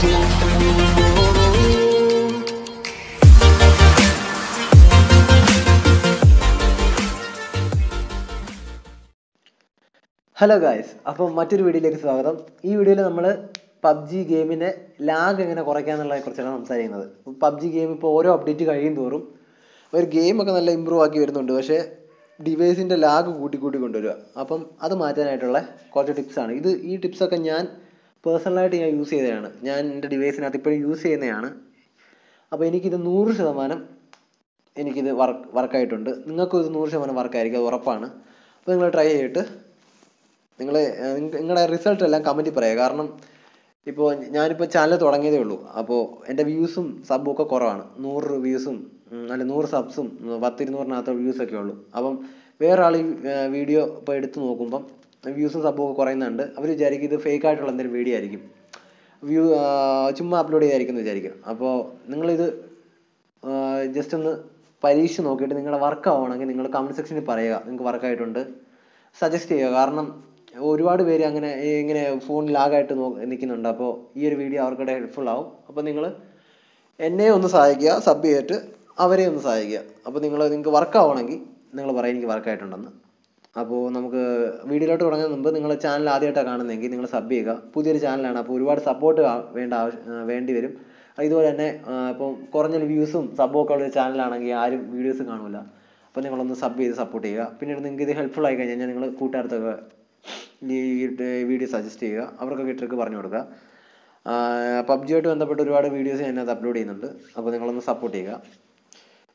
Hello guys അപ്പം മറ്റൊരു വീഡിയോയിലേക്ക് സ്വാഗതം. ഈ വീഡിയോയിൽ നമ്മൾ പബ്ജി ഗെയിമിനെ ലാഗ് എങ്ങനെ കുറയ്ക്കാന്നുള്ളതിനെ കുറിച്ചാണ് സംസാരിക്കുന്നത്. പബ്ജി ഗെയിം ഇപ്പോൾ ഓരോ അപ്ഡേറ്റ് കഴിയും തോറും ഒരു ഗെയിമൊക്കെ നല്ല ഇമ്പ്രൂവ് ആക്കി വരുന്നുണ്ട്. പക്ഷേ ഡിവൈസിന്റെ ലാഗ് കൂട്ടി കൂട്ടി കൊണ്ടുവരിക. അപ്പം അത് മാറ്റാനായിട്ടുള്ള കുറച്ച് ടിപ്സാണ് ഇത് ഈ ടിപ്സൊക്കെ ഞാൻ പേഴ്സണലായിട്ട് ഞാൻ യൂസ് ചെയ്തതാണ്. ഞാൻ എന്റെ ഡിവൈസിനകത്ത് ഇപ്പോഴും യൂസ് ചെയ്യുന്നതാണ്. അപ്പോൾ എനിക്കിത് നൂറ് ശതമാനം എനിക്കിത് വർക്ക് വർക്കായിട്ടുണ്ട് നിങ്ങൾക്കും ഇത് നൂറ് ശതമാനം വർക്കായിരിക്കും അത് ഉറപ്പാണ്. അപ്പോൾ നിങ്ങൾ ട്രൈ ചെയ്തിട്ട് നിങ്ങൾ നിങ്ങളുടെ റിസൾട്ട് എല്ലാം കമന്റിൽ പറയുക കാരണം ഇപ്പോൾ ഞാനിപ്പോൾ ചാനൽ തുടങ്ങിയതേ ഉള്ളൂ. അപ്പോൾ എന്റെ വ്യൂസും സബും ഒക്കെ കുറവാണ്. നൂറ് വ്യൂസും അല്ല നൂറ് സബ്സും പത്തിരുന്നൂറിനകത്ത് വ്യൂസ് ഒക്കെ ഉള്ളൂ. അപ്പം വേറൊരാൾ ഈ വീഡിയോ ഇപ്പോൾ എടുത്തു നോക്കുമ്പം വ്യൂസും സംഭവമൊക്കെ കുറയുന്നുണ്ട്. അവർ വിചാരിക്കും ഇത് ഫേക്ക് ആയിട്ടുള്ള എന്തെങ്കിലും വീഡിയോ ആയിരിക്കും. വ്യൂ ചുമ്മാ അപ്ലോഡ് ചെയ്തായിരിക്കും എന്ന് വിചാരിക്കും. അപ്പോൾ നിങ്ങളിത് ജസ്റ്റ് ഒന്ന് പരീക്ഷ നോക്കിയിട്ട് നിങ്ങളുടെ വർക്ക് ആവുകയാണെങ്കിൽ നിങ്ങൾ കമന്റ് സെക്ഷനിൽ പറയുക. നിങ്ങൾക്ക് വർക്കായിട്ടുണ്ട് സജസ്റ്റ് ചെയ്യുക. കാരണം ഒരുപാട് പേര് അങ്ങനെ ഇങ്ങനെ ഫോൺ ലാഗായിട്ട് നോ നിൽക്കുന്നുണ്ട്. അപ്പോൾ ഈ ഒരു വീഡിയോ അവർക്കിടെ ഹെൽപ്ഫുൾ ആവും. അപ്പോൾ നിങ്ങൾ എന്നെ ഒന്ന് സഹായിക്കുക സബ് ചെയ്തിട്ട് അവരെ ഒന്ന് സഹായിക്കുക. അപ്പോൾ നിങ്ങൾ നിങ്ങൾക്ക് വർക്ക് ആവണമെങ്കിൽ നിങ്ങൾ പറയും എനിക്ക് വർക്കായിട്ടുണ്ടെന്ന് അപ്പോൾ നമുക്ക് വീഡിയോയിലോട്ട് തുടങ്ങുന്നതിന് മുമ്പ് നിങ്ങൾ ചാനൽ ആദ്യമായിട്ടാണ് കാണുന്നതെങ്കിൽ നിങ്ങൾ സബ് ചെയ്യുക. പുതിയൊരു ചാനലാണ് അപ്പോൾ ഒരുപാട് സപ്പോർട്ട് വേണ്ട വേണ്ടി വരും. ഇതുപോലെ തന്നെ ഇപ്പം കുറഞ്ഞ വ്യൂസും സബ്ബും ഒക്കെ ഉള്ളൊരു ചാനലാണെങ്കിൽ ആരും വീഡിയോസ് കാണില്ല അപ്പോൾ നിങ്ങളൊന്ന് സബ് ചെയ്ത് സപ്പോർട്ട് ചെയ്യുക. പിന്നീട് നിങ്ങൾക്ക് ഇത് ഹെൽപ്ഫുൾ ആയി കഴിഞ്ഞാൽ നിങ്ങൾ കൂട്ടുകാർക്കൊക്കെ ഈ വീഡിയോ സജസ്റ്റ് ചെയ്യുക. അവർക്കൊക്കെ ട്രിക്ക് പറഞ്ഞു കൊടുക്കുക. പബ്ജിയായിട്ട് ബന്ധപ്പെട്ട് ഒരുപാട് വീഡിയോസ് ഞാൻ അപ്ലോഡ് ചെയ്യുന്നുണ്ട്. അപ്പോൾ നിങ്ങളൊന്ന് സപ്പോർട്ട് ചെയ്യുക.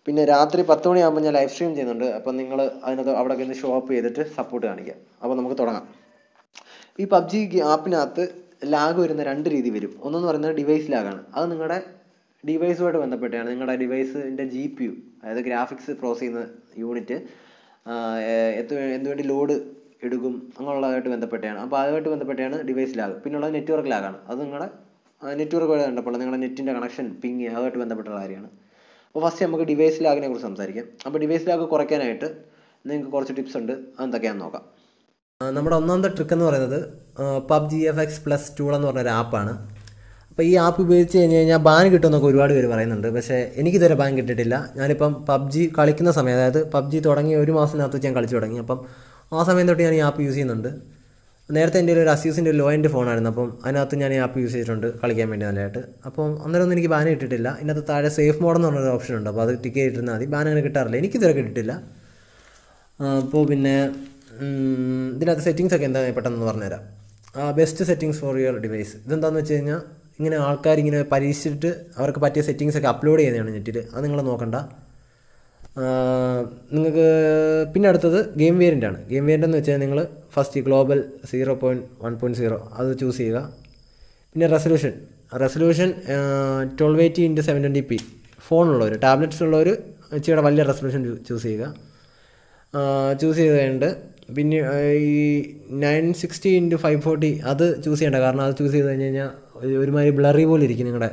പിന്നെ രാത്രി പത്ത് മണിയാകുമ്പോൾ ഞാൻ ലൈവ് സ്ട്രീം ചെയ്യുന്നുണ്ട്. അപ്പോൾ നിങ്ങൾ അതിനകത്ത് അവിടെ നിന്ന് ഷോ അപ്പ് ചെയ്തിട്ട് സപ്പോർട്ട് കാണിക്കുക അപ്പോൾ നമുക്ക് തുടങ്ങാം. ഈ പബ്ജി ആപ്പിനകത്ത് ലാഗ് വരുന്ന രണ്ട് രീതി വരും. ഒന്നെന്ന് പറയുന്നത് ഡിവൈസ് ലാഗാണ് അത് നിങ്ങളുടെ ഡിവൈസുമായിട്ട് ബന്ധപ്പെട്ടാണ്. നിങ്ങളുടെ ഡിവൈസിന്റെ ജി പി യു അതായത് ഗ്രാഫിക്സ് പ്രോസസ് ചെയ്യുന്ന യൂണിറ്റ് എന്തുവേണ്ടി ലോഡ് എടുക്കും അങ്ങനെയുള്ളതായിട്ട് ബന്ധപ്പെട്ടാണ്. അപ്പോൾ അതുമായിട്ട് ബന്ധപ്പെട്ടാണ് ഡിവൈസ് ലാഗ് പിന്നുള്ളത് നെറ്റ്വർക്ക് ലാഗാണ് അത് നിങ്ങളുടെ നെറ്റ്വർക്കുമായിട്ട് ബന്ധപ്പെട്ട നിങ്ങളുടെ നെറ്റിന്റെ കണക്ഷൻ പിങ് അതുമായിട്ട് ബന്ധപ്പെട്ടുള്ള കാര്യമാണ്. അപ്പോൾ ഫസ്റ്റ് നമുക്ക് ഡിവൈസ് ലാഗിനെ കുറിച്ച് സംസാരിക്കാം. അപ്പോൾ ഡിവൈസ് ലാഗ് കുറയ്ക്കാനായിട്ട് നിങ്ങൾക്ക് കുറച്ച് ടിപ്സ് ഉണ്ട്. അതെന്തൊക്കെയാണെന്ന് നോക്കാം. നമ്മുടെ ഒന്നാമത്തെ ട്രിക്ക് എന്ന് പറയുന്നത് PUBG F X plus tool എന്ന് പറഞ്ഞൊരു ആപ്പാണ് അപ്പോൾ ഈ ആപ്പ് ഉപയോഗിച്ച് കഴിഞ്ഞ് കഴിഞ്ഞാൽ ബാൻ കിട്ടുമെന്നൊക്കെ ഒരുപാട് പേര് പറയുന്നുണ്ട്. പക്ഷേ എനിക്കിതുവരെ ബാൻ കിട്ടിയിട്ടില്ല. ഞാനിപ്പം പബ്ജി കളിക്കുന്ന സമയം അതായത് പബ്ജി തുടങ്ങി ഒരു മാസത്തിനകത്ത് ഞാൻ കളിച്ചു തുടങ്ങി. അപ്പം ആ സമയം തൊട്ട് ഞാൻ ഈ ആപ്പ് യൂസ് ചെയ്യുന്നുണ്ട്. നേരത്തെ എന്റെ ഒരു അസ്യൂസിന്റെ ഒരു ലോ എന്റെ ഫോണായിരുന്നു അപ്പം അതിനകത്ത് ഞാൻ ഈ ആപ്പ് യൂസ് ചെയ്തിട്ടുണ്ട്. കളിക്കാൻ വേണ്ടി നല്ലതായിട്ട്. അപ്പം അന്നേരം ഒന്നും എനിക്ക് ബാൻ ഇട്ടിട്ടില്ല ഇതിനകത്ത് താഴെ സേഫ് മോഡ് എന്ന് പറഞ്ഞൊരു ഓപ്ഷൻ ഉണ്ട്. അപ്പോൾ അത് ടിക്ക് ചെയ്തിരുന്നാൽ മതി. ബാൻ അങ്ങനെ കിട്ടാറില്ല. എനിക്കിതുവരെ കിട്ടിയിട്ടില്ല. അപ്പോൾ പിന്നെ ഇതിനകത്ത് സെറ്റിങ്സ് ഒക്കെ എന്താ പെട്ടെന്ന് പറഞ്ഞുതരാം. Best settings for your device ഇതെന്താണെന്ന് വെച്ച് കഴിഞ്ഞാൽ ഇങ്ങനെ ആൾക്കാർ ഇങ്ങനെ പരീക്ഷിച്ചിട്ട് അവർക്ക് പറ്റിയ സെറ്റിങ്സ് ഒക്കെ അപ്ലോഡ് ചെയ്യുന്നതാണ് നെറ്റിൽ അത് നിങ്ങൾ നോക്കണ്ട. നിങ്ങൾക്ക് പിന്നെ അടുത്തത് ഗെയിം വേരിയന്റ് ആണ്. ഗെയിം വേരിയന്റ് എന്ന് വെച്ചാൽ നിങ്ങൾ first global zero point one point zero അത് ചൂസ് ചെയ്യുക. പിന്നെ resolution. Resolution twelve eighty into seven twenty P ഫോണുള്ളവർ tablets ഉള്ളവർ ഇച്ചിരി വലിയ റെസൊല്യൂഷൻ ചൂസ് ചെയ്യുക. ചൂസ് ചെയ്ത് കഴിഞ്ഞിട്ട് പിന്നെ ഈ nine sixty into five forty അത് ചൂസ് ചെയ്യേണ്ട. കാരണം അത് ചൂസ് ചെയ്ത് കഴിഞ്ഞ് കഴിഞ്ഞാൽ ഒരുമാതിരി ബ്ലറി പോലെ ഇരിക്കും നിങ്ങളുടെ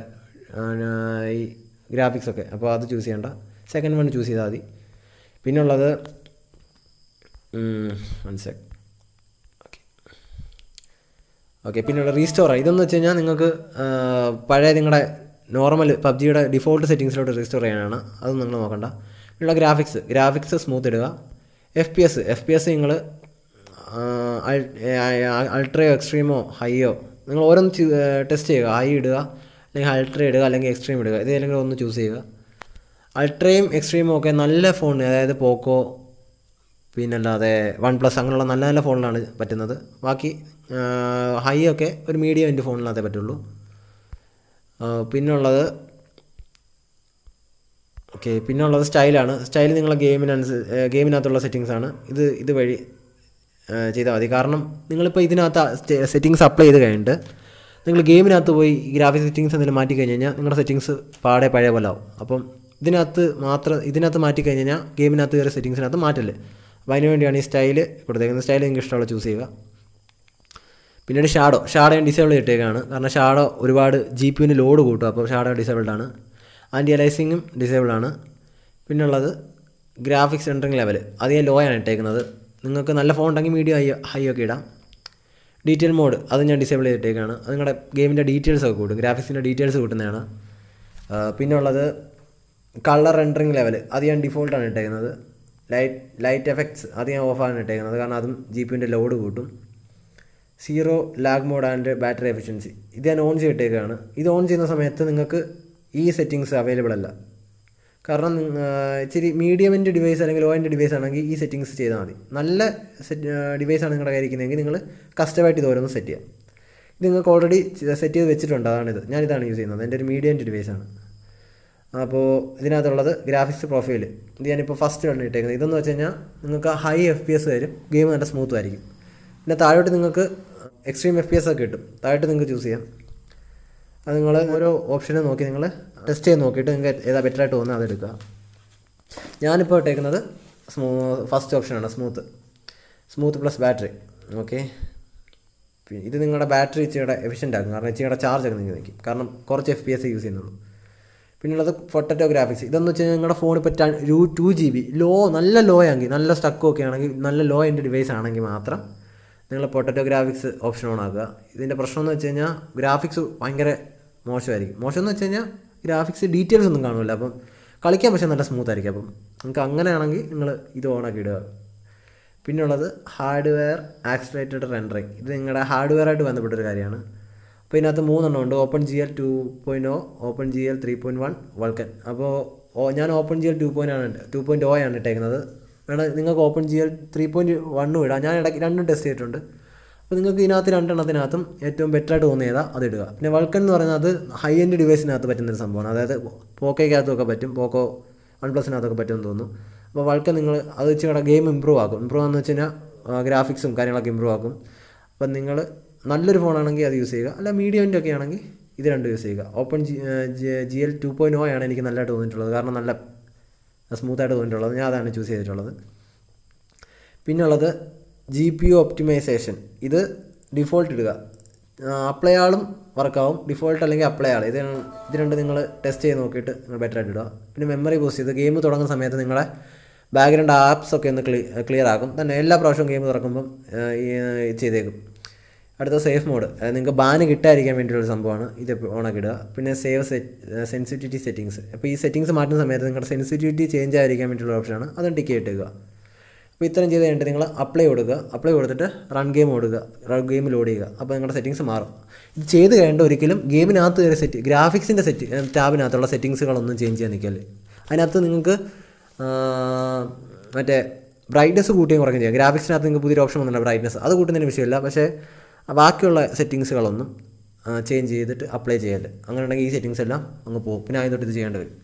ഈ ഗ്രാഫിക്സൊക്കെ അപ്പോൾ അത് ചൂസ് ചെയ്യേണ്ട. സെക്കൻഡ് വൺ ചൂസ് ചെയ്താൽ മതി. പിന്നെ ഉള്ളത് വൺ സെക് ഓക്കെ ഓക്കെ പിന്നെയുള്ള റീസ്റ്റോറാണ് ഇതെന്ന് വെച്ച് കഴിഞ്ഞാൽ നിങ്ങൾക്ക് പഴയ നിങ്ങളുടെ നോർമൽ പബ്ജിയുടെ ഡിഫോൾട്ട് സെറ്റിങ്സിലോട്ട് റീസ്റ്റോർ ചെയ്യാനാണ്. അതൊന്നും നിങ്ങൾ നോക്കണ്ട. പിന്നെയുള്ള ഗ്രാഫിക്സ് ഗ്രാഫിക്സ് സ്മൂത്ത് ഇടുക. F P S F P S നിങ്ങൾ അൾട്രയോ എക്സ്ട്രീമോ ഹൈയോ നിങ്ങൾ ഓരോന്ന് ടെസ്റ്റ് ചെയ്യുക. ഹൈ ഇടുക അല്ലെങ്കിൽ അൾട്ര ഇടുക അല്ലെങ്കിൽ എക്സ്ട്രീം ഇടുക. ഇതേതെങ്കിലും ഒന്ന് ചൂസ് ചെയ്യുക. അൾട്രയും എക്സ്ട്രീമും ഒക്കെ നല്ല ഫോൺ അതായത് പോക്കോ പിന്നല്ലാതെ വൺ പ്ലസ് അങ്ങനെയുള്ള നല്ല നല്ല ഫോണിലാണ് പറ്റുന്നത്. ബാക്കി ഹൈ ഒക്കെ ഒരു മീഡിയം എന്റെ ഫോണിനകത്തേ പറ്റുള്ളൂ. പിന്നുള്ളത് ഓക്കെ പിന്നുള്ളത് സ്റ്റൈലാണ് സ്റ്റൈൽ നിങ്ങളെ ഗെയിമിനനുസ ഗെയിമിനകത്തുള്ള സെറ്റിങ്സ് ആണ്. ഇത് ഇത് വഴി ചെയ്താൽ മതി. കാരണം നിങ്ങളിപ്പോൾ ഇതിനകത്ത് സെറ്റിങ്സ് അപ്ലൈ ചെയ്ത് കഴിഞ്ഞിട്ട് നിങ്ങൾ ഗെയിമിനകത്ത് പോയി ഗ്രാഫിക് സെറ്റിങ്സ് എന്തെങ്കിലും മാറ്റി കഴിഞ്ഞ് കഴിഞ്ഞാൽ നിങ്ങളുടെ സെറ്റിങ്സ് പാടെ പഴയ പോലെ ആവും. അപ്പം ഇതിനകത്ത് മാത്രം ഇതിനകത്ത് മാറ്റി കഴിഞ്ഞ് കഴിഞ്ഞാൽ ഗെയിമിനകത്ത് വേറെ സെറ്റിങ്സിനകത്ത് മാറ്റല്ലേ അപ്പോൾ അതിന് വേണ്ടിയാണ് ഈ സ്റ്റൈൽ കൊടുത്തേക്കുന്നത്. സ്റ്റൈൽ നിങ്ങൾക്ക് ഇഷ്ടമുള്ള ചൂസ് ചെയ്യുക. പിന്നീട് ഷാഡോ. ഷാഡോ ഞാൻ ഡിസേബിൾ ചെയ്തിട്ടേക്കാണ്. കാരണം ഷാഡോ ഒരുപാട് ജി പി യുവിന് ലോഡ് കൂട്ടും. അപ്പോൾ ഷാഡോ ഡിസേബിൾഡ് ആണ്. ആന്റി അലൈസിങ്ങും ഡിസേബിൾ ആണ്. പിന്നുള്ളത് ഗ്രാഫിക്സ് സെന്ററിങ് ലെവൽ ഞാൻ ലോ ആണ് ഇട്ടേക്കുന്നത്. നിങ്ങൾക്ക് നല്ല ഫോൺ ഉണ്ടെങ്കിൽ മീഡിയം ഹൈ ഹൈ ഒക്കെ ഇടാം. ഡീറ്റെയിൽ മോഡ് അത് ഞാൻ ഡിസേബിൾ ചെയ്തിട്ടേക്കാണ്. അത് നിങ്ങളുടെ ഗെയിമിന്റെ ഡീറ്റെയിൽസ് ഒക്കെ കൂട്ടും. ഗ്രാഫിക്സിന്റെ ഡീറ്റെയിൽസ് കൂട്ടുന്നതാണ്. ആ, പിന്നെ ഉള്ളത് കളർ റെൻഡറിങ് ലെവൽ അത് ഞാൻ ഡിഫോൾട്ടാണ് ഇട്ടേക്കുന്നത്. ലൈറ്റ് ലൈറ്റ് എഫക്ട്സ് അത് ഞാൻ ഓഫാണ് ഇട്ടേക്കുന്നത്. കാരണം അതും ജി പിന്റെ ലോഡ് കൂട്ടും. Zero lag mode and battery efficiency ഇത് ഞാൻ ഓൺ ചെയ്തിട്ടേക്കാണ്. ഇത് ഓൺ ചെയ്യുന്ന സമയത്ത് നിങ്ങൾക്ക് ഈ സെറ്റിങ്സ് അവൈലബിൾ അല്ല. കാരണം ഇച്ചിരി മീഡിയം ഇച്ചിരി മീഡിയമിന്റെ ഡിവൈസ് അല്ലെങ്കിൽ ലോ എന്റെ ഡിവൈസ് ആണെങ്കിൽ ഈ സെറ്റിങ്സ് ചെയ്താൽ മതി. നല്ല ഡിവൈസാണ് നിങ്ങളുടെ കയ്യിരിക്കുന്നതെങ്കിൽ നിങ്ങൾ കസ്റ്റമായിട്ട് ഇത് ഓരോന്ന് സെറ്റ് ചെയ്യാം. ഇത് നിങ്ങൾക്ക് ഓൾറെഡി സെറ്റ് ചെയ്ത് വെച്ചിട്ടുണ്ട്. അതാണിത്. ഞാനിതാണ് യൂസ് ചെയ്യുന്നത്. എന്റെ ഒരു മീഡിയം ഡിവൈസാണ് അപ്പോൾ ഇതിനകത്തുള്ളത് ഗ്രാഫിക്സ് പ്രൊഫൈൽ ഇത് ഞാനിപ്പോൾ ഫസ്റ്റ് ആണ് ഇട്ടേക്കുന്നത് ഇതെന്ന് വെച്ച് കഴിഞ്ഞാൽ നിങ്ങൾക്ക് ഹൈ എഫ് പി എസ് വരും ഗെയിം നല്ല സ്മൂത്ത് ആയിരിക്കും. പിന്നെ താഴോട്ട് നിങ്ങൾക്ക് എക്സ്ട്രീം എഫ് പി എസ് ഒക്കെ കിട്ടും. താഴോട്ട് നിങ്ങൾക്ക് ചൂസ് ചെയ്യാം. അത് നിങ്ങൾ ഓരോ ഓപ്ഷനെ നോക്കി നിങ്ങൾ ടെസ്റ്റ് ചെയ്ത് നോക്കിയിട്ട് നിങ്ങൾക്ക് ഏതാ ബെറ്റർ ആയിട്ട് തോന്നുന്നത് അതെടുക്കുക ഞാനിപ്പോൾ ഇട്ടേക്കുന്നത് സ്മൂ ഫസ്റ്റ് ഓപ്ഷനാണ് smooth smooth plus battery okay ഇത് നിങ്ങളുടെ ബാറ്ററി ഇച്ചിരിയുടെ എഫിഷ്യന്റ് ആക്കും. കാരണം ഇച്ചിരിയുടെ ചാർജ് ഒക്കെ നിങ്ങൾക്ക് നിൽക്കും. കാരണം കുറച്ച് എഫ് പി എസ് യൂസ് ചെയ്യുന്നുള്ളൂ. പിന്നുള്ളത് പൊട്ടറ്റോ ഗ്രാഫിക്സ് ഇതെന്ന് വെച്ച് കഴിഞ്ഞാൽ നിങ്ങളുടെ ഫോൺ ഇപ്പോൾ two two G B low നല്ല ലോ ആണെങ്കിൽ നല്ല സ്റ്റക്ക് ഒക്കെ ആണെങ്കിൽ നല്ല ലോ എന്റെ ഡിവൈസ് ആണെങ്കിൽ മാത്രം നിങ്ങൾ പൊട്ടറ്റോ ഗ്രാഫിക്സ് ഓപ്ഷൻ ഓൺ ആക്കുക. ഇതിന്റെ പ്രശ്നം എന്ന് വെച്ച് കഴിഞ്ഞാൽ ഗ്രാഫിക്സ് ഭയങ്കര മോശമായിരിക്കും. മോശം എന്ന് വെച്ച് കഴിഞ്ഞാൽ ഗ്രാഫിക്സ് ഡീറ്റെയിൽസ് ഒന്നും കാണില്ല അപ്പം കളിക്കാൻ പക്ഷേ നല്ല സ്മൂത്ത് ആയിരിക്കും. അപ്പം നിങ്ങൾക്ക് അങ്ങനെയാണെങ്കിൽ നിങ്ങൾ ഇത് ഓണാക്കി ഇടുക. പിന്നെയുള്ളത് ഹാർഡ്വെയർ ആക്സിലേറ്റഡ് റെൻഡറിങ് ഇത് നിങ്ങളുടെ ഹാർഡ്വെയറായിട്ട് ബന്ധപ്പെട്ടൊരു കാര്യമാണ്. അപ്പോൾ ഇതിനകത്ത് മൂന്നെണ്ണം ഉണ്ട്. Open G L two point O open G L three point one Vulkan അപ്പോൾ ഞാൻ open G L two point ആണ് ടു പോയിന്റ് ഒ ആണ് ഇട്ടേക്കുന്നത്. വേണം നിങ്ങൾക്ക് open G L three point വണ്ണും ഇടാം. ഞാൻ ഇടയ്ക്ക് രണ്ടും ടെസ്റ്റ് ചെയ്തിട്ടുണ്ട്. അപ്പോൾ നിങ്ങൾക്ക് ഇതിനകത്ത് രണ്ടെണ്ണത്തിനകത്തും ഏറ്റവും ബെറ്ററായിട്ട് തോന്നിയതാ അത് ഇടുക. പിന്നെ വൾക്കൻ എന്ന് പറയുന്നത് ഹൈ എൻഡ് ഡിവൈസിനകത്ത് പറ്റുന്നൊരു സംഭവമാണ്. അതായത് പോക്കോയ്ക്കകത്തൊക്കെ പറ്റും പോക്കോ വൺ പ്ലസിനകത്തൊക്കെ പറ്റുമെന്ന് തോന്നുന്നു. അപ്പോൾ വൾക്കൻ നിങ്ങൾ അത് വെച്ച് ഗെയിം ഇമ്പ്രൂവ് ആക്കും. ഇമ്പ്രൂവ് ആണെന്ന് വെച്ച് കഴിഞ്ഞാൽ ഗ്രാഫിക്സും കാര്യങ്ങളൊക്കെ ഇമ്പ്രൂവ് ആക്കും. അപ്പം നിങ്ങൾ നല്ലൊരു ഫോണാണെങ്കിൽ അത് യൂസ് ചെയ്യുക. അല്ല മീഡിയമിന്റെ ഒക്കെ ആണെങ്കിൽ ഇത് രണ്ടും യൂസ് ചെയ്യുക. Open G G L two point O ആണ് എനിക്ക് നല്ലതായിട്ട് തോന്നിയിട്ടുള്ളത്. കാരണം നല്ല സ്മൂത്തായിട്ട് തോന്നിയിട്ടുള്ളത്. ഞാൻ അതാണ് ചൂസ് ചെയ്തിട്ടുള്ളത്. പിന്നുള്ളത് ജി പി യു ഒപ്റ്റിമൈസേഷൻ ഇത് ഡിഫോൾട്ട് ഇടുക. അപ്ലൈ ആളും വർക്കാവും ഡിഫോൾട്ട് അല്ലെങ്കിൽ അപ്ലൈ ആൾ ഇത് ഇത് രണ്ട് നിങ്ങൾ ടെസ്റ്റ് ചെയ്ത് നോക്കിയിട്ട് നിങ്ങൾ ബെറ്റർ ആയിട്ട് ഇടുക. പിന്നെ മെമ്മറി ബൂസ്റ്റ് ചെയ്ത് ഗെയിം തുടങ്ങുന്ന സമയത്ത് നിങ്ങളെ ബാക്ക്ഗ്രൗണ്ട് ആപ്സ് ഒക്കെ ഒന്ന് ക്ലിയർ ആക്കും. തന്നെ എല്ലാ പ്രാവശ്യവും ഗെയിം തുറക്കുമ്പം ചെയ്തേക്കും. അടുത്ത സേഫ് മോഡ്. അതായത് നിങ്ങൾക്ക് ബാന് കിട്ടാതിരിക്കാൻ വേണ്ടിയുള്ള സംഭവമാണ്. ഇത് ഓണാക്കി ഇടുക. പിന്നെ സേവ് സെറ്റ് സെൻസിറ്റിവിറ്റി സെറ്റിങ്സ് അപ്പോൾ ഈ സെറ്റിങ്സ് മാറ്റുന്ന സമയത്ത് നിങ്ങളുടെ സെൻസിറ്റിവിറ്റി ചേഞ്ച് ആയിരിക്കാൻ വേണ്ടിയുള്ള ഓപ്ഷനാണ് അതും ടിക്ക് ഇട്ടുക അപ്പോൾ ഇത്രയും ചെയ്ത് കഴിഞ്ഞിട്ട് നിങ്ങൾ അപ്ലൈ കൊടുക്കുക. അപ്ലൈ കൊടുത്തിട്ട് റൺ ഗെയിം ഓടുക. റൺ ഗെയിം ലോഡ് ചെയ്യുക. അപ്പോൾ നിങ്ങളുടെ സെറ്റിങ്സ് മാറും. ഇത് ചെയ്ത് കഴിഞ്ഞിട്ട് ഒരിക്കലും ഗെയിമിനകത്ത് കയറി സെറ്റ് ഗ്രാഫിക്സിന്റെ സെറ്റ് ടാബിനകത്തുള്ള സെറ്റിങ്സുകളൊന്നും ചേഞ്ച് ചെയ്യാൻ നിൽക്കല്ലേ. അതിനകത്ത് നിങ്ങൾക്ക് മറ്റേ ബ്രൈറ്റ്നസ് കൂട്ടിയും കുറയ്ക്കുകയും ചെയ്യാം. ഗ്രാഫിക്സിനകത്ത് നിങ്ങൾക്ക് പുതിയൊരു ഓപ്ഷൻ വന്നിട്ടുണ്ട് ബ്രൈറ്റ്നസ് അത് കൂട്ടുന്നതിന് വിഷയമില്ല. പക്ഷേ ബാക്കിയുള്ള സെറ്റിങ്സുകളൊന്നും ചേഞ്ച് ചെയ്തിട്ട് അപ്ലൈ ചെയ്യല്ലേ അങ്ങനെ ഉണ്ടെങ്കിൽ ഈ സെറ്റിങ്സ് എല്ലാം അങ്ങ് പോകും. പിന്നെ ആയതൊട്ട് തൊട്ട് ഇത് ചെയ്യേണ്ടി വരും.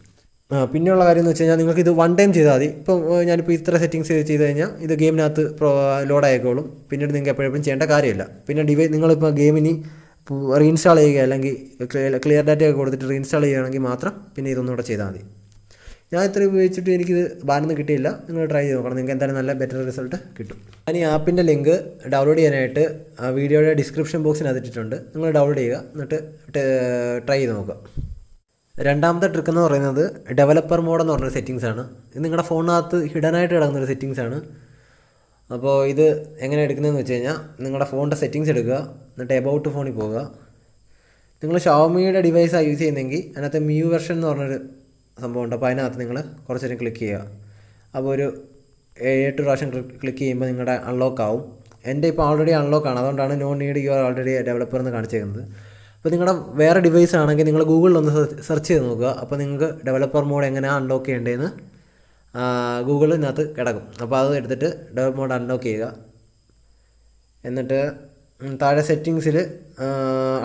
പിന്നെയുള്ള കാര്യം എന്ന് വെച്ച് കഴിഞ്ഞാൽ നിങ്ങൾക്ക് ഇത് വൺ ടൈം ചെയ്താൽ മതി. ഇപ്പം ഞാനിപ്പോൾ ഇത്ര സെറ്റിങ്സ് ചെയ്ത് കഴിഞ്ഞാൽ ഇത് ഗെയിമിനകത്ത് ലോഡ് ആയിക്കോളും. പിന്നീട് നിങ്ങൾക്ക് എപ്പോഴും ചെയ്യേണ്ട കാര്യമില്ല. പിന്നെ ഡിവൈസ് നിങ്ങളിപ്പോൾ ഗെയിമിന് റീഇൻസ്റ്റാൾ ചെയ്യുക അല്ലെങ്കിൽ ക്ലിയർ ഡാറ്റ ഒക്കെ കൊടുത്തിട്ട് റീഇൻസ്റ്റാൾ ചെയ്യുകയാണെങ്കിൽ മാത്രം പിന്നെ ഇതൊന്നും കൂടെ ചെയ്താൽ മതി. ഞാൻ ഇത്ര ഉപയോഗിച്ചിട്ട് എനിക്കിത് ബാനൊന്നും കിട്ടിയില്ല. നിങ്ങൾ ട്രൈ ചെയ്ത് നോക്കണം. നിങ്ങൾക്ക് എന്തായാലും നല്ല ബെറ്റർ റിസൾട്ട് കിട്ടും. ഞാൻ ഈ ആപ്പിന്റെ ലിങ്ക് ഡൗൺലോഡ് ചെയ്യാനായിട്ട് ആ വീഡിയോയുടെ ഡിസ്ക്രിപ്ഷൻ ബോക്സിനകത്ത് അതിട്ടിട്ടുണ്ട്. നിങ്ങൾ ഡൗൺലോഡ് ചെയ്യുക. എന്നിട്ട് ട്രൈ ചെയ്ത് നോക്കുക. രണ്ടാമത്തെ ട്രിക്ക് എന്ന് പറയുന്നത് ഡെവലപ്പർ മോഡ് എന്ന് പറഞ്ഞൊരു സെറ്റിങ്സ് ആണ്. ഇത് നിങ്ങളുടെ ഫോണിനകത്ത് ഹിഡനായിട്ട് കിടക്കുന്ന ഒരു സെറ്റിങ്സ് ആണ്. അപ്പോൾ ഇത് എങ്ങനെ എടുക്കുന്നതെന്ന് വെച്ച് കഴിഞ്ഞാൽ നിങ്ങളുടെ ഫോണിന്റെ സെറ്റിങ്സ് എടുക്കുക. എന്നിട്ട് എബൌട്ട് ഫോണിൽ പോവുക. നിങ്ങൾ ഷവമിയുടെ ഡിവൈസാണ് യൂസ് ചെയ്യുന്നതെങ്കിൽ അതിനകത്ത് മ്യൂ വെർഷൻ എന്ന് പറഞ്ഞൊരു സംഭവമുണ്ട്. അപ്പോൾ അതിനകത്ത് നിങ്ങൾ കുറച്ച് നേരം ക്ലിക്ക് ചെയ്യുക. അപ്പോൾ ഒരു ഏഴ് എട്ട് പ്രാവശ്യം ക്ലിക്ക് ചെയ്യുമ്പോൾ നിങ്ങളുടെ അൺലോക്ക് ആവും. എന്റെ ഇപ്പോൾ ഓൾറെഡി അൺലോക്ക് ആണ്. അതുകൊണ്ടാണ് no need you are already developer എന്ന് കാണിച്ചേക്കുന്നത്. അപ്പോൾ നിങ്ങളുടെ വേറെ ഡിവൈസ് ആണെങ്കിൽ നിങ്ങൾ ഗൂഗിളിൽ ഒന്ന് സെർച്ച് ചെയ്ത് നോക്കുക. അപ്പോൾ നിങ്ങൾക്ക് ഡെവലപ്പർ മോഡ് എങ്ങനെയാണ് അൺലോക്ക് ചെയ്യേണ്ടതെന്ന് ഗൂഗിളിനകത്ത് കിടക്കും. അപ്പോൾ അത് എടുത്തിട്ട് ഡെവലപ്പ് മോഡ് അൺലോക്ക് ചെയ്യുക. എന്നിട്ട് താഴെ സെറ്റിങ്സിൽ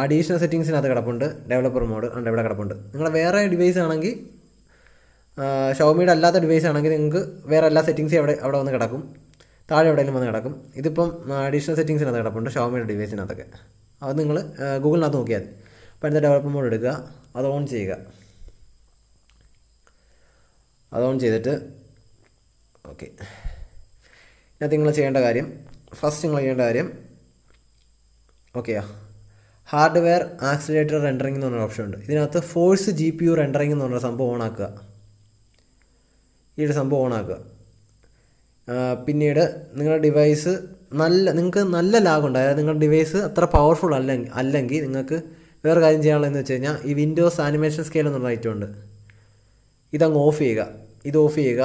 അഡീഷണൽ സെറ്റിങ്സിനകത്ത് കിടപ്പുണ്ട്. ഡെവലപ്പർ മോഡ് ഉണ്ട് ഇവിടെ കിടപ്പുണ്ട്. നിങ്ങളുടെ വേറെ ഡിവൈസ് ആണെങ്കിൽ ഷോമിയുടെ അല്ലാത്ത ഡിവൈസ് ആണെങ്കിൽ നിങ്ങൾക്ക് വേറെ എല്ലാ സെറ്റിങ്സും അവിടെ അവിടെ വന്ന് കിടക്കും. താഴെ എവിടെയെങ്കിലും വന്ന് കിടക്കും. ഇതിപ്പം അഡീഷണൽ സെറ്റിങ്സിനകത്ത് കിടപ്പുണ്ട് ഷോമിയുടെ ഡിവൈസിനകത്തൊക്കെ അത് നിങ്ങൾ ഗൂഗിളിനകത്ത് നോക്കിയാൽ മതി. അപ്പോൾ അതിന്റെ ഡെവലപ്പ് മോഡ് എടുക്കുക. അത് ഓൺ ചെയ്യുക. അത് ഓൺ ചെയ്തിട്ട് ഓക്കെ ഇതിനകത്ത് നിങ്ങൾ ചെയ്യേണ്ട കാര്യം ഫസ്റ്റ് നിങ്ങൾ ചെയ്യേണ്ട കാര്യം ഓക്കെയാ ഹാർഡ്വെയർ ആക്സിലേറ്റർ റെൻഡറിങ് എന്ന് പറഞ്ഞ ഓപ്ഷൻ ഉണ്ട്. ഇതിനകത്ത് force G P U rendering എന്ന് പറഞ്ഞ സംഭവം ഓണാക്കുക ഈ ഒരു സംഭവം ഓണാക്കുക പിന്നീട് നിങ്ങളുടെ ഡിവൈസ് നല്ല നിങ്ങൾക്ക് നല്ല ലാഗുണ്ട് അതായത് നിങ്ങളുടെ ഡിവൈസ് അത്ര പവർഫുൾ അല്ലെങ്കിൽ അല്ലെങ്കിൽ നിങ്ങൾക്ക് വേറെ കാര്യം ചെയ്യാനുള്ളതെന്ന് വെച്ച് കഴിഞ്ഞാൽ ഈ വിൻഡോസ് ആനിമേഷൻ സ്കെയിൽ എന്നുള്ള ഐറ്റം ഉണ്ട്. ഇതങ്ങ് ഓഫ് ചെയ്യുക. ഇത് ഓഫ് ചെയ്യുക.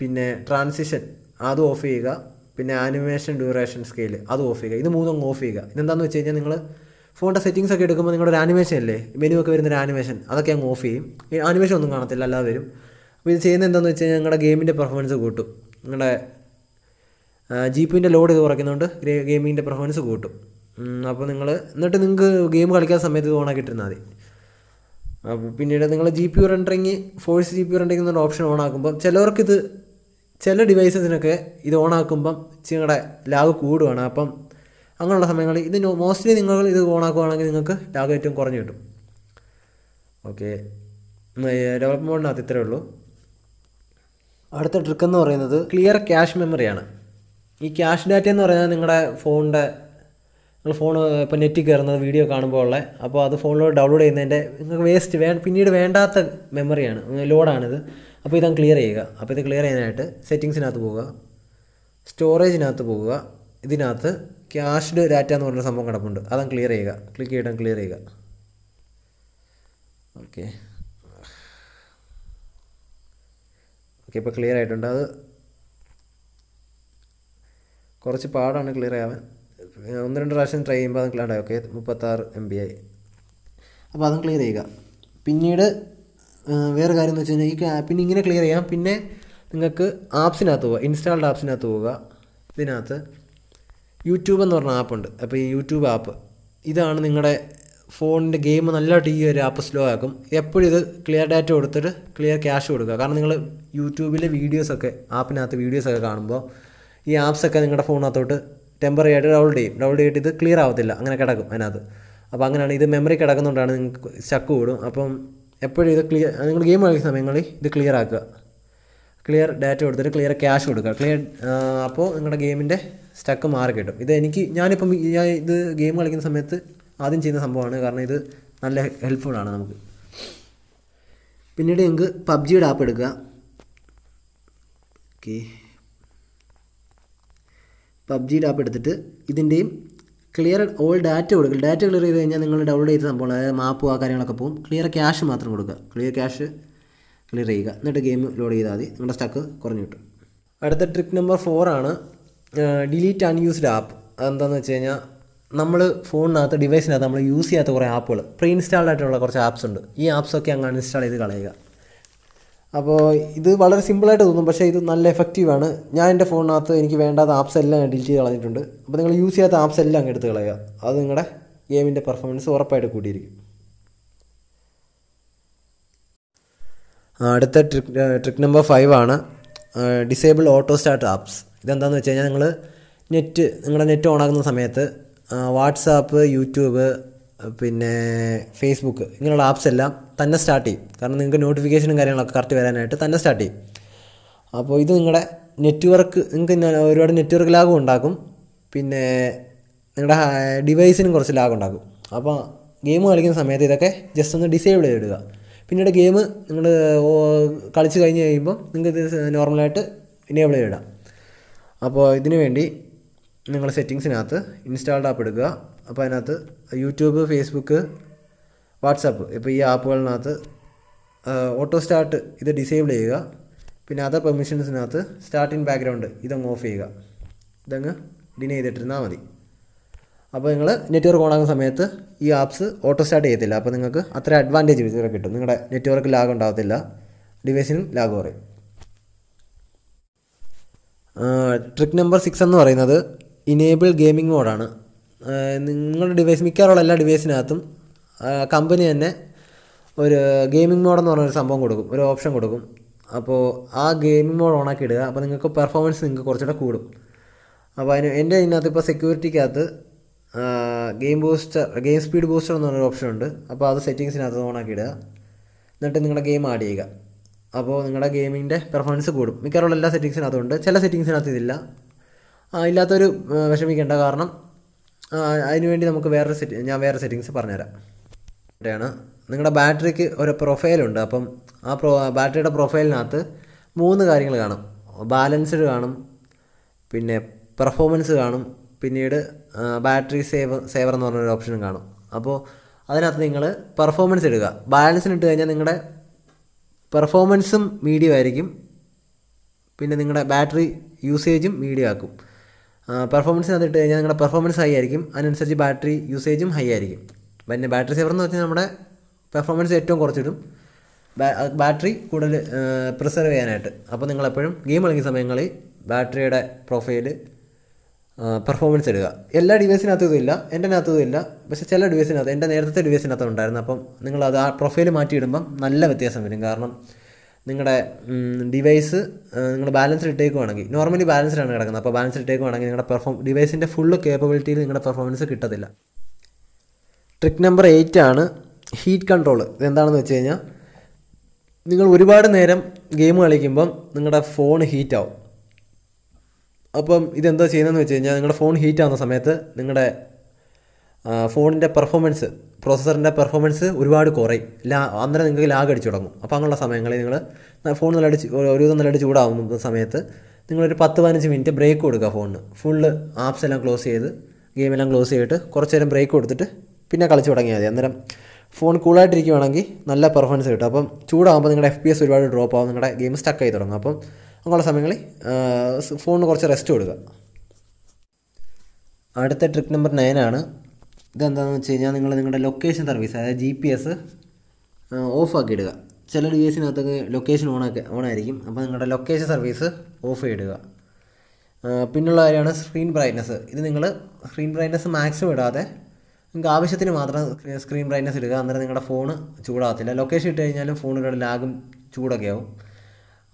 പിന്നെ ട്രാൻസിഷൻ അതും ഓഫ് ചെയ്യുക. പിന്നെ ആനിമേഷൻ ഡ്യൂറേഷൻ സ്കെയിൽ അതും ഓഫ് ചെയ്യുക. ഇത് മൂന്നും ഓഫ് ചെയ്യുക. ഇതെന്താണെന്ന് വെച്ച് കഴിഞ്ഞാൽ നിങ്ങൾ ഫോണിന്റെ സെറ്റിങ്സ് ഒക്കെ എടുക്കുമ്പോൾ നിങ്ങളുടെ ഒരു ആനിമേഷൻ അല്ലേ മെനു ഒക്കെ വരുന്ന ഒരു ആനിമേഷൻ അതൊക്കെ അങ്ങ് ഓഫ് ചെയ്യും. ആനിമേഷൻ ഒന്നും കാണത്തില്ല അല്ലാതെ വരും. അപ്പോൾ ഇത് ചെയ്യുന്നത് എന്താണെന്ന് വെച്ച് കഴിഞ്ഞാൽ നിങ്ങളുടെ ഗെയിമിന്റെ പെർഫോമൻസ് കൂട്ടും. നിങ്ങളുടെ ജി പിന്റെ ലോഡ് ഇത് കുറയ്ക്കുന്നതുകൊണ്ട് ഗെയിമിന്റെ പെർഫോമൻസ് കൂട്ടും. അപ്പോൾ നിങ്ങൾ എന്നിട്ട് നിങ്ങൾക്ക് ഗെയിം കളിക്കാൻ സമയത്ത് ഇത് ഓണാക്കിയിട്ടിരുന്നാൽ മതി. അപ്പോൾ പിന്നീട് നിങ്ങൾ G P rendering force G P rendering എന്നൊരു ഓപ്ഷൻ ഓൺ ആക്കുമ്പോൾ ചിലവർക്കിത് ചില ഡിവൈസസിനൊക്കെ ഇത് ഓൺ ആക്കുമ്പം നിങ്ങളുടെ ലാഗ് കൂടുകയാണ് അപ്പം അങ്ങനെയുള്ള സമയങ്ങളിൽ ഇത് മോസ്റ്റ്ലി നിങ്ങൾ ഇത് ഓണാക്കുകയാണെങ്കിൽ നിങ്ങൾക്ക് ലാഗ് ഏറ്റവും കുറഞ്ഞു കിട്ടും. ഓക്കെ ഡെവലപ്പ് മോഡിനകത്ത് ഇത്രയേ ഉള്ളൂ. അടുത്ത ട്രിക്ക് എന്ന് പറയുന്നത് ക്ലിയർ ക്യാഷ് മെമ്മറിയാണ് ഈ ക്യാഷ് ഡാറ്റ എന്ന് പറയുന്നത് നിങ്ങളുടെ ഫോണിന്റെ നിങ്ങൾ ഫോൺ ഇപ്പോൾ നെറ്റിൽ കയറുന്നത് വീഡിയോ കാണുമ്പോൾ ഉള്ള. അപ്പോൾ അത് ഫോണിലോട്ട് ഡൗൺലോഡ് ചെയ്യുന്നതിന്റെ നിങ്ങൾക്ക് വേസ്റ്റ് വേ പിന്നീട് വേണ്ടാത്ത മെമ്മറിയാണ് ലോഡാണിത് അപ്പോൾ ഇതങ്ങ് ക്ലിയർ ചെയ്യുക. അപ്പോൾ ഇത് ക്ലിയർ ചെയ്യാനായിട്ട് സെറ്റിങ്സിനകത്ത് പോവുക. സ്റ്റോറേജിനകത്ത് പോവുക. ഇതിനകത്ത് ക്യാഷ്ഡ് ഡാറ്റ എന്ന് പറഞ്ഞ സംഭവം കിടപ്പുണ്ട്. അതങ്ങ് ക്ലിയർ ചെയ്യുക. ക്ലിക്ക് ചെയ്തിട്ട് ക്ലിയർ ചെയ്യുക. ഓക്കെ ഓക്കെ ഇപ്പോൾ ക്ലിയർ ആയിട്ടുണ്ട്. അത് കുറച്ച് പാടാണ് ക്ലിയർ ആവാൻ. ഒന്ന് രണ്ട് പ്രാവശ്യം ട്രൈ ചെയ്യുമ്പോൾ അത് ക്ലിയർ ആയി. ഓക്കെ മുപ്പത്താറ് എം ബി ആയി അപ്പോൾ അതും ക്ലിയർ ചെയ്യുക. പിന്നീട് വേറെ കാര്യം എന്ന് വെച്ച് കഴിഞ്ഞാൽ ഈ പിന്നെ ഇങ്ങനെ ക്ലിയർ ചെയ്യാം. പിന്നെ നിങ്ങൾക്ക് ആപ്സിനകത്ത് പോവുക. ഇൻസ്റ്റാൾഡ് ആപ്സിനകത്ത് പോവുക. ഇതിനകത്ത് യൂട്യൂബ് എന്ന് പറഞ്ഞ ആപ്പുണ്ട് അപ്പോൾ ഈ യൂട്യൂബ് ആപ്പ് ഇതാണ് നിങ്ങളുടെ ഫോണിന്റെ ഗെയിം നല്ലതായിട്ട് ഈ ഒരു ആപ്പ് സ്ലോ ആക്കും. എപ്പോഴും ഇത് ക്ലിയർ ഡാറ്റ കൊടുത്തിട്ട് ക്ലിയർ ക്യാഷ് കൊടുക്കുക. കാരണം നിങ്ങൾ യൂട്യൂബിലെ വീഡിയോസൊക്കെ ആപ്പിനകത്ത് വീഡിയോസൊക്കെ കാണുമ്പോൾ ഈ ആപ്സൊക്കെ നിങ്ങളുടെ ഫോണിനകത്തോട്ട് ടെമ്പററി ആയിട്ട് ഡൗൺലോഡ് ചെയ്യും. ഡൗൺലോഡ് ചെയ്തിട്ട് ഇത് ക്ലിയർ ആവത്തില്ല. അങ്ങനെ കിടക്കും അതിനകത്ത്. അപ്പോൾ അങ്ങനെയാണ്. ഇത് മെമ്മറി കിടക്കുന്നതുകൊണ്ടാണ് നിങ്ങൾക്ക് സ്റ്റക്ക് കൂടും. അപ്പം എപ്പോഴും ഇത് ക്ലിയർ നിങ്ങൾ ഗെയിം കളിക്കുന്ന സമയങ്ങളിൽ ഇത് ക്ലിയർ ആക്കുക. ക്ലിയർ ഡാറ്റ കൊടുത്തിട്ട് ക്ലിയർ ക്യാഷ് കൊടുക്കുക. ക്ലിയർ അപ്പോൾ നിങ്ങളുടെ ഗെയിമിന്റെ സ്റ്റക്ക് മാറി കിട്ടും. ഇത് എനിക്ക് ഞാനിപ്പം ഞാൻ ഇത് ഗെയിം കളിക്കുന്ന സമയത്ത് ആദ്യം ചെയ്യുന്ന സംഭവമാണ്. കാരണം ഇത് നല്ല ഹെൽപ്ഫുള്ളാണ് നമുക്ക്. പിന്നീട് നിങ്ങൾക്ക് പബ്ജിയുടെ ആപ്പ് എടുക്കുക. ഓക്കെ പബ്ജിയുടെ ആപ്പ് എടുത്തിട്ട് ഇതിന്റെയും ക്ലിയർ ഓൾ ഡാറ്റ കൊടുക്കുക. ഡാറ്റ ക്ലിയർ ചെയ്ത് കഴിഞ്ഞാൽ നിങ്ങൾ ഡൗൺലോഡ് ചെയ്ത സംഭവം അതായത് മാപ്പും ആ കാര്യങ്ങളൊക്കെ പോകും. ക്ലിയർ ക്യാഷ് മാത്രം കൊടുക്കുക. ക്ലിയർ ക്യാഷ് ക്ലിയർ ചെയ്യുക. എന്നിട്ട് ഗെയിം ലോഡ് ചെയ്താൽ മതി. നിങ്ങളുടെ സ്റ്റക്ക് കുറഞ്ഞു കിട്ടും. അടുത്ത ട്രിക്ക് നമ്പർ ഫോറാണ് ഡിലീറ്റ് അൺയൂസ്ഡ് ആപ്പ് അതെന്താണെന്ന് വെച്ച് കഴിഞ്ഞാൽ നമ്മൾ ഫോണിനകത്ത് ഡിവൈസിനകത്ത് നമ്മൾ യൂസ് ചെയ്യാത്ത കുറേ ആപ്പുകൾ പ്രീ ഇൻസ്റ്റാൾഡ് ആയിട്ടുള്ള കുറച്ച് ആപ്സ് ഉണ്ട്. ഈ ആപ്സൊക്കെ അങ്ങ് അൺഇൻസ്റ്റാൾ ചെയ്ത് കളയുക. അപ്പോൾ ഇത് വളരെ സിമ്പിളായിട്ട് തോന്നും പക്ഷേ ഇത് നല്ല എഫക്റ്റീവാണ് ഞാൻ എന്റെ ഫോണിനകത്ത് എനിക്ക് വേണ്ടാത്ത ആപ്സ് എല്ലാം ഡിലീറ്റ് ചെയ്ത് കളഞ്ഞിട്ടുണ്ട്. അപ്പോൾ നിങ്ങൾ യൂസ് ചെയ്യാത്ത ആപ്സ് എല്ലാം അങ്ങ് എടുത്ത് കളയുക. അത് നിങ്ങളുടെ ഗെയിമിന്റെ പെർഫോമൻസ് ഉറപ്പായിട്ട് കൂട്ടിയിരിക്കും. അടുത്ത ട്രിക് ട്രിക്ക് നമ്പർ ഫൈവ് ആണ് ഡിസേബിൾ ഓട്ടോ സ്റ്റാർട്ട് ആപ്സ് ഇതെന്താണെന്ന് വെച്ച് കഴിഞ്ഞാൽ നിങ്ങൾ നെറ്റ് നിങ്ങളുടെ നെറ്റ് ഓണാക്കുന്ന സമയത്ത് വാട്സാപ്പ് യൂട്യൂബ് പിന്നെ ഫേസ്ബുക്ക് ഇങ്ങനെയുള്ള ആപ്സ് എല്ലാം തന്നെ സ്റ്റാർട്ട് ചെയ്യും. കാരണം നിങ്ങൾക്ക് നോട്ടിഫിക്കേഷനും കാര്യങ്ങളൊക്കെ കറക്റ്റ് വരാനായിട്ട് തന്നെ സ്റ്റാർട്ട് ചെയ്യും. അപ്പോൾ ഇത് നിങ്ങളുടെ നെറ്റ്വർക്ക് നിങ്ങൾക്ക് ഒരുപാട് നെറ്റ്വർക്ക് ലാഗും ഉണ്ടാക്കും. പിന്നെ നിങ്ങളുടെ ഡിവൈസിനും കുറച്ച് ലാഗ് ഉണ്ടാക്കും. അപ്പോൾ ഗെയിം കളിക്കുന്ന സമയത്ത് ഇതൊക്കെ ജസ്റ്റ് ഒന്ന് ഡിസേബിൾ ചെയ്തിടുക. പിന്നീട് ഗെയിം നിങ്ങൾ കളിച്ച് കഴിഞ്ഞ് കഴിയുമ്പോൾ നിങ്ങൾക്ക് ഇത് നോർമലായിട്ട് ഇനേബിൾ ചെയ്തിടാം. അപ്പോൾ ഇതിനു വേണ്ടി നിങ്ങൾ സെറ്റിങ്സിനകത്ത് ഇൻസ്റ്റാൾഡ് ആപ്പ് എടുക്കുക അപ്പോൾ അതിനകത്ത് യൂട്യൂബ് ഫേസ്ബുക്ക് വാട്സാപ്പ് ഇപ്പോൾ ഈ ആപ്പുകളിനകത്ത് ഓട്ടോ സ്റ്റാർട്ട് ഇത് ഡിസേബിൾ ചെയ്യുക. പിന്നെ അതർ പെർമിഷൻസിനകത്ത് സ്റ്റാർട്ട് ഇൻ ബാക്ക്ഗ്രൗണ്ട് ഇതങ്ങ് ഓഫ് ചെയ്യുക. ഇതങ്ങ് ഡിനേ ചെയ്തിട്ടിരുന്നാൽ മതി. അപ്പോൾ നിങ്ങൾ നെറ്റ്വർക്ക് ഓൺ ആകുന്ന സമയത്ത് ഈ ആപ്സ് ഓട്ടോ സ്റ്റാർട്ട് ചെയ്യത്തില്ല. അപ്പോൾ നിങ്ങൾക്ക് അത്ര അഡ്വാന്റേജ് ഇതിൽ കിട്ടും. നിങ്ങളുടെ നെറ്റ്വർക്ക് ലാഗ് ഉണ്ടാകത്തില്ല ഡിവൈസിനും ലാഗ് കുറയും. ട്രിക്ക് നമ്പർ സിക്സ് എന്ന് പറയുന്നത് ഇനേബിൾ ഗെയിമിംഗ് മോഡാണ് നിങ്ങളുടെ ഡിവൈസ് മിക്കവാറുള്ള എല്ലാ ഡിവൈസിനകത്തും കമ്പനി തന്നെ ഒരു ഗെയിമിംഗ് മോഡെന്ന് പറഞ്ഞൊരു സംഭവം കൊടുക്കും ഒരു ഓപ്ഷൻ കൊടുക്കും. അപ്പോൾ ആ ഗെയിമിംഗ് മോഡ് ഓൺ ആക്കി ഇടുക. അപ്പോൾ നിങ്ങൾക്ക് പെർഫോമൻസ് നിങ്ങൾക്ക് കുറച്ചുകൂടെ കൂടും. അപ്പോൾ അതിന് എന്റെ ഇതിനകത്ത് ഇപ്പോൾ സെക്യൂരിറ്റിക്കകത്ത് game booster game speed booster എന്ന് പറഞ്ഞൊരു ഓപ്ഷൻ ഉണ്ട്. അപ്പോൾ അത് സെറ്റിങ്സിനകത്ത് ആക്കി ഇടുക. എന്നിട്ട് നിങ്ങളുടെ ഗെയിം ആഡ് ചെയ്യുക. അപ്പോൾ നിങ്ങളുടെ ഗെയിമിന്റെ പെർഫോമൻസ് കൂടും. മിക്കവാറുള്ള എല്ലാ സെറ്റിങ്സിനകത്തും ഉണ്ട്. ചില സെറ്റിങ്സിനകത്ത് ഇതില്ല. ഇല്ലാത്തൊരു വിഷമിക്കേണ്ട. കാരണം അതിനുവേണ്ടി നമുക്ക് വേറൊരു സെറ്റി ഞാൻ വേറെ സെറ്റിങ്സ് പറഞ്ഞുതരാം. ഇവിടെയാണ്. നിങ്ങളുടെ ബാറ്ററിക്ക് ഒരു പ്രൊഫൈലുണ്ട് അപ്പം ആ പ്രൊ ബാറ്ററിയുടെ പ്രൊഫൈലിനകത്ത് മൂന്ന് കാര്യങ്ങൾ കാണും. ബാലൻസ്ഡ് കാണും. പിന്നെ പെർഫോമൻസ് കാണും. പിന്നീട് ബാറ്ററി സേവ് സേവർ എന്ന് പറഞ്ഞൊരു ഓപ്ഷനും കാണും. അപ്പോൾ അതിനകത്ത് നിങ്ങൾ പെർഫോമൻസ് ഇടുക. ബാലൻസിന് ഇട്ട് കഴിഞ്ഞാൽ നിങ്ങളുടെ പെർഫോമൻസും മീഡിയം ആയിരിക്കും. പിന്നെ നിങ്ങളുടെ ബാറ്ററി യൂസേജും മീഡിയം ആക്കും. പെർഫോമൻസിനകത്ത് ഇട്ട് കഴിഞ്ഞാൽ നിങ്ങളുടെ പെർഫോമൻസ് ഹൈ ആയിരിക്കും. അതിനനുസരിച്ച് ബാറ്ററി യൂസേജും ഹൈ ആയിരിക്കും. പിന്നെ ബാറ്ററി സേവർ എന്ന് വെച്ചാൽ നമ്മുടെ പെർഫോമൻസ് ഏറ്റവും കുറച്ചിടും. ബാറ്ററി കൂടുതൽ പ്രിസർവ് ചെയ്യാനായിട്ട്. അപ്പോൾ നിങ്ങളെപ്പോഴും ഗെയിം കളിക്കുന്ന സമയങ്ങളിൽ ബാറ്ററിയുടെ പ്രൊഫൈൽ പെർഫോമൻസ് ഇടുക. എല്ലാ ഡിവൈസിനകത്തും ഇല്ല എന്റെ അകത്തും ഇല്ല പക്ഷേ ചില ഡിവൈസിനകത്ത് എന്റെ നേരത്തെ ഡിവൈസിനകത്ത് ഉണ്ടായിരുന്നു. അപ്പം നിങ്ങൾ ആ പ്രൊഫൈൽ മാറ്റിയിടുമ്പം നല്ല വ്യത്യാസം വരും. കാരണം നിങ്ങളുടെ ഡിവൈസ് നിങ്ങൾ ബാലൻസ് ഇട്ടേക്കുവാണെങ്കിൽ നോർമലി ബാലൻസ്ഡാണ് കിടക്കുന്നത്. അപ്പോൾ ബാലൻസ് ഇട്ടേക്കുവാണെങ്കിൽ നിങ്ങളുടെ പെർഫോം ഡിവൈസിന്റെ ഫുള്ള് കേപ്പബിലിറ്റിയിൽ നിങ്ങളുടെ പെർഫോമൻസ് കിട്ടത്തില്ല. ട്രിക്ക് നമ്പർ എയ്റ്റ് ആണ് ഹീറ്റ് കൺട്രോൾ ഇതെന്താണെന്ന് വെച്ച് കഴിഞ്ഞാൽ നിങ്ങൾ ഒരുപാട് നേരം ഗെയിം കളിക്കുമ്പം നിങ്ങളുടെ ഫോൺ ഹീറ്റാവും അപ്പം ഇതെന്താ ചെയ്യുന്നതെന്ന് വെച്ച് കഴിഞ്ഞാൽ നിങ്ങളുടെ ഫോൺ ഹീറ്റ് ആവുന്ന സമയത്ത് നിങ്ങളുടെ ഫോണിന്റെ പെർഫോമൻസ് പ്രോസസ്സറിന്റെ പെർഫോമൻസ് ഒരുപാട് കുറയും. ലാ അന്നേരം നിങ്ങൾക്ക് ലാഗ് അടിച്ചു തുടങ്ങും. അപ്പോൾ അങ്ങനെയുള്ള സമയങ്ങളിൽ നിങ്ങൾ ഫോൺ നല്ലതായിട്ട് ഒരു വിധം നല്ലതായിട്ട് ചൂടാവുന്ന സമയത്ത് നിങ്ങളൊരു പത്ത് പതിനഞ്ച് മിനിറ്റ് ബ്രേക്ക് കൊടുക്കുക ഫോണിന് ഫുള്ള് ആപ്സ് എല്ലാം ക്ലോസ് ചെയ്ത് ഗെയിമെല്ലാം ക്ലോസ് ചെയ്തിട്ട് കുറച്ച് നേരം ബ്രേക്ക് കൊടുത്തിട്ട് പിന്നെ കളിച്ച് തുടങ്ങിയാൽ മതി. അന്നേരം ഫോൺ കൂളായിട്ടിരിക്കുകയാണെങ്കിൽ നല്ല പെർഫോമൻസ് കിട്ടും. അപ്പം ചൂടാകുമ്പോൾ നിങ്ങളുടെ എഫ് പി എസ് ഒരുപാട് ഡ്രോപ്പ് ആവും. നിങ്ങളുടെ ഗെയിം സ്റ്റക്ക് ആയി തുടങ്ങും. അപ്പം അങ്ങനെയുള്ള സമയങ്ങളിൽ ഫോണിന് കുറച്ച് റെസ്റ്റ് കൊടുക്കുക. അടുത്ത ട്രിക്ക് നമ്പർ നയനാണ് ഇതെന്താണെന്ന് വെച്ച് കഴിഞ്ഞാൽ നിങ്ങൾ നിങ്ങളുടെ ലൊക്കേഷൻ സർവീസ് അതായത് ജി പി എസ് ഓഫാക്കി ഇടുക ചില ഡിവൈസിനകത്തൊക്കെ ലൊക്കേഷൻ ഓൺ ആയിരിക്കും. അപ്പോൾ നിങ്ങളുടെ ലൊക്കേഷൻ സർവീസ് ഓഫ് ചെയ്തിടുക പിന്നുള്ള കാര്യമാണ് സ്ക്രീൻ ബ്രൈറ്റ്നസ് ഇത് നിങ്ങൾ സ്ക്രീൻ ബ്രൈറ്റ്നസ് മാക്സിമം ഇടാതെ നിങ്ങൾക്ക് ആവശ്യത്തിന് മാത്രം സ്ക്രീൻ ബ്രൈറ്റ്നസ് ഇടുക. അന്നേരം നിങ്ങളുടെ ഫോൺ ചൂടാകത്തില്ല ലൊക്കേഷൻ ഇട്ട് കഴിഞ്ഞാലും ഫോണിലൂടെ ലാഗും ചൂടൊക്കെ ആവും.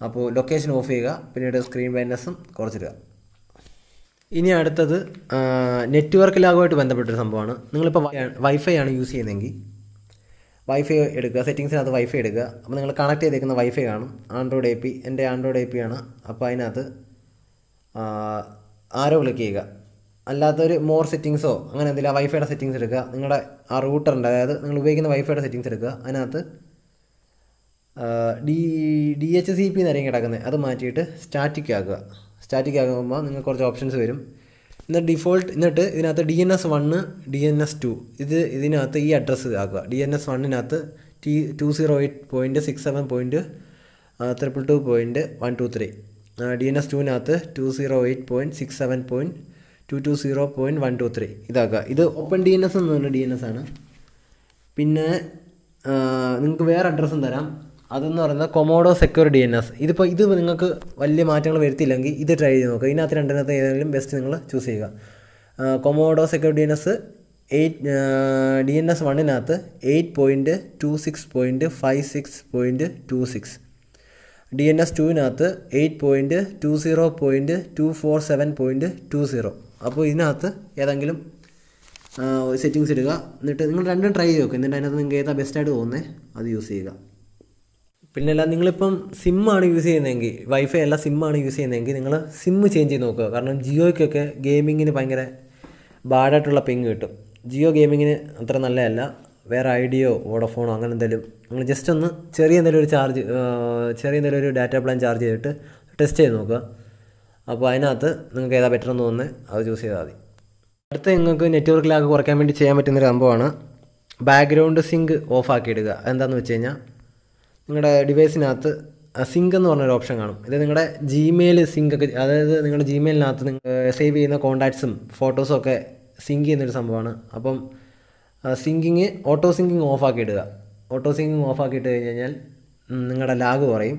അപ്പോൾ ലൊക്കേഷൻ ഓഫ് ചെയ്യുക. പിന്നീട് സ്ക്രീൻ ബ്രൈറ്റ്നസ്സും കുറച്ചിടുക. ഇനി അടുത്തത് നെറ്റ്വർക്ക് ലാഗുമായിട്ട് ബന്ധപ്പെട്ടൊരു സംഭവമാണ്. നിങ്ങളിപ്പോൾ വൈഫൈ ആണ് യൂസ് ചെയ്യുന്നതെങ്കിൽ വൈഫൈ എടുക്കുക. സെറ്റിങ്സിനകത്ത് വൈഫൈ എടുക്കുക. അപ്പോൾ നിങ്ങൾ കണക്ട് ചെയ്തേക്കുന്ന വൈഫൈ കാണും. ആൻഡ്രോയിഡ് എ പി എന്റെ ആൻഡ്രോയിഡ് എ പി ആണ്. അപ്പോൾ അതിനകത്ത് ആരോ ക്ലിക്ക് ചെയ്യുക. അല്ലാത്തൊരു മോർ സെറ്റിങ്സോ അങ്ങനെ എന്തെങ്കിലും വൈഫൈയുടെ സെറ്റിങ്സ് എടുക്കുക. നിങ്ങളുടെ ആ റൂട്ടറിന്റെ അതായത് നിങ്ങൾ ഉപയോഗിക്കുന്ന വൈഫൈയുടെ സെറ്റിങ്സ് എടുക്കുക. അതിനകത്ത് D D H C P എന്നായിരിക്കും കിടക്കുന്നത്. അത് മാറ്റിയിട്ട് സ്റ്റാറ്റിക് ആക്കുക. സ്റ്റാറ്റിക് ആകുമ്പോൾ നിങ്ങൾക്ക് കുറച്ച് ഓപ്ഷൻസ് വരും. എന്നിട്ട് ഡിഫോൾട്ട് എന്നിട്ട് ഇതിനകത്ത് D N S one D N S two ഇത് ഇതിനകത്ത് ഈ അഡ്രസ്സ് ആക്കുക. D N S വണ്ണിനകത്ത് T two zero eight point six seven point triple two point one two three D N S ടുവിനകത്ത് two zero eight point six seven point two two zero point one two three ഇതാക്കുക. ഇത് open D N S എന്ന് പറഞ്ഞ D N S ആണ്. പിന്നെ നിങ്ങൾക്ക് വേറെ അഡ്രസ്സും തരാം. അതെന്ന് പറയുന്നത് Comodo secure D N S ഇതിപ്പോൾ ഇത് നിങ്ങൾക്ക് വലിയ മാറ്റങ്ങൾ വരുത്തിയില്ലെങ്കിൽ ഇത് ട്രൈ ചെയ്ത് നോക്കുക ഇതിനകത്ത് രണ്ടിനകത്ത് ഏതെങ്കിലും ബെസ്റ്റ് നിങ്ങൾ ചൂസ് ചെയ്യുക. Comodo secure D N S eight D N S വണ്ണിനകത്ത് eight point two six point five six point two six D N S ടുവിനകത്ത് eight point two zero point two four seven point two zero അപ്പോൾ ഇതിനകത്ത് ഏതെങ്കിലും settings ഇടുക. എന്നിട്ട് നിങ്ങൾ രണ്ടും try ചെയ്ത് നോക്കുക എന്നിട്ട് അതിനകത്ത് നിങ്ങൾക്ക് ഏതാ ബെസ്റ്റായിട്ട് തോന്നുന്നത് അത് യൂസ് ചെയ്യുക. പിന്നെ അല്ല നിങ്ങളിപ്പം സിമ്മാണ് യൂസ് ചെയ്യുന്നതെങ്കിൽ വൈഫൈ അല്ല സിമ്മാണ് യൂസ് ചെയ്യുന്നതെങ്കിൽ നിങ്ങൾ സിം ചേഞ്ച് ചെയ്ത് നോക്കുക. കാരണം ജിയോയ്ക്കൊക്കെ ഗെയിമിങ്ങിന് ഭയങ്കര ബാഡായിട്ടുള്ള പിങ് കിട്ടും. ജിയോ ഗെയിമിങ്ങിന് അത്ര നല്ലതല്ല. വേറെ ഐഡിയോ വോഡഫോണോ അങ്ങനെ എന്തെങ്കിലും നിങ്ങൾ ജസ്റ്റ് ഒന്ന് ചെറിയ എന്തെങ്കിലും ഒരു ചാർജ് ചെറിയ എന്തെങ്കിലും ഒരു ഡാറ്റ പ്ലാൻ ചാർജ് ചെയ്തിട്ട് ടെസ്റ്റ് ചെയ്ത് നോക്കുക. അപ്പോൾ അതിനകത്ത് നിങ്ങൾക്ക് ഏതാ ബെറ്റർ എന്ന് തോന്നുന്നത് അത് ചൂസ് ചെയ്താൽ മതി. അടുത്ത നിങ്ങൾക്ക് നെറ്റ്വർക്ക് ലാഗ് കുറയ്ക്കാൻ വേണ്ടി ചെയ്യാൻ പറ്റുന്നൊരു സംഭവമാണ്. ബാക്ക്ഗ്രൗണ്ട് സിങ്ക് ഓഫ് ആക്കി ഇടുക. എന്താണെന്ന് വെച്ച് കഴിഞ്ഞാൽ നിങ്ങളുടെ ഡിവൈസിനകത്ത് സിങ്ക് എന്ന് പറഞ്ഞൊരു ഓപ്ഷൻ കാണും. ഇത് നിങ്ങളുടെ ജിമെയിൽ സിങ്ക് ഒക്കെ അതായത് നിങ്ങളുടെ ജിമെയിലിനകത്ത് നിങ്ങൾ സേവ് ചെയ്യുന്ന കോൺടാക്ട്സും ഫോട്ടോസും ഒക്കെ സിങ്ക് ചെയ്യുന്നൊരു സംഭവമാണ് അപ്പം സിങ്കിങ് ഓട്ടോ സിങ്കിങ് ഓഫാക്കി ഇടുക ഓട്ടോ സിങ്കിങ് ഓഫ് ആക്കി ഇട്ട് കഴിഞ്ഞ് കഴിഞ്ഞാൽ നിങ്ങളുടെ ലാഗ് കുറയും.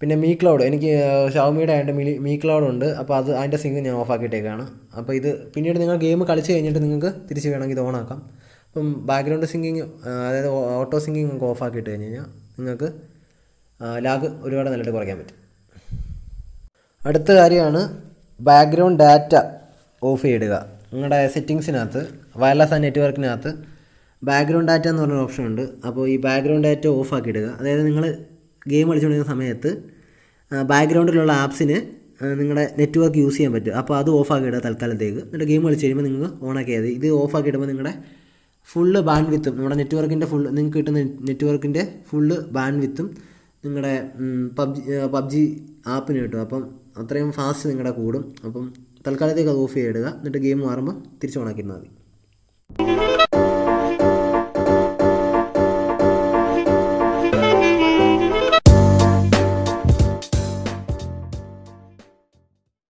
പിന്നെ മീ ക്ലൗഡ് എനിക്ക് ഷവമിയുടെ ആയിട്ട് മീ മീ ക്ലൗഡ് ഉണ്ട്. അപ്പോൾ അത് അതിന്റെ സിങ്ക് ഞാൻ ഓഫാക്കിയിട്ടേക്കാണ് അപ്പോൾ ഇത് പിന്നീട് നിങ്ങൾ ഗെയിം കളിച്ച് കഴിഞ്ഞിട്ട് നിങ്ങൾക്ക് തിരിച്ച് വേണമെങ്കിൽ ഇത് ഓൺ അപ്പം ബാക്ക്ഗ്രൗണ്ട് സിംഗിങ് അതായത് ഓട്ടോ സിംഗിങ് നിങ്ങൾക്ക് ഓഫ് ആക്കിയിട്ട് കഴിഞ്ഞ് കഴിഞ്ഞാൽ നിങ്ങൾക്ക് ലാഗ് ഒരുപാട് നല്ലതായിട്ട് കുറയ്ക്കാൻ പറ്റും. അടുത്ത കാര്യമാണ് ബാക്ക്ഗ്രൗണ്ട് ഡാറ്റ ഓഫ് ചെയ്തിടുക നിങ്ങളുടെ സെറ്റിങ്സിനകത്ത് വയർലെസ് ആൻഡ് നെറ്റ്വർക്കിനകത്ത് ബാക്ക്ഗ്രൗണ്ട് ഡാറ്റ എന്ന് പറഞ്ഞൊരു ഓപ്ഷൻ ഉണ്ട്. അപ്പോൾ ഈ ബാക്ക്ഗ്രൗണ്ട് ഡാറ്റ ഓഫ് ആക്കി ഇടുക അതായത് നിങ്ങൾ ഗെയിം കളിച്ചുകൊണ്ടിരുന്ന സമയത്ത് ബാക്ക്ഗ്രൗണ്ടിലുള്ള ആപ്സിന് നിങ്ങളുടെ നെറ്റ്വർക്ക് യൂസ് ചെയ്യാൻ പറ്റും. അപ്പോൾ അത് ഓഫ് ആക്കി തൽക്കാലത്തേക്ക്. എന്നിട്ട് ഗെയിം കളിച്ച് കഴിയുമ്പോൾ നിങ്ങൾക്ക് ഓൺ ആക്കിയാൽ മതി. ഇത് ഓഫ് ആക്കി ഇടുമ്പോൾ നിങ്ങളുടെ ഫുള്ള് ബാൻഡ് വിത്തും നമ്മുടെ നെറ്റ്വർക്കിന്റെ ഫുൾ നിങ്ങൾക്ക് കിട്ടുന്ന നെറ്റ്വർക്കിന്റെ ഫുള്ള് ബാൻഡ് വിത്തും നിങ്ങളുടെ പബ്ജി പബ്ജി ആപ്പിന് കിട്ടും. അപ്പം അത്രയും ഫാസ്റ്റ് നിങ്ങളുടെ കൂടും. അപ്പം തൽക്കാലത്തേക്ക് അത് ഓഫ് ചെയ്തിടുക എന്നിട്ട് ഗെയിം മാറുമ്പോൾ തിരിച്ചു ഓണാക്കിയിരുന്നാൽ മതി.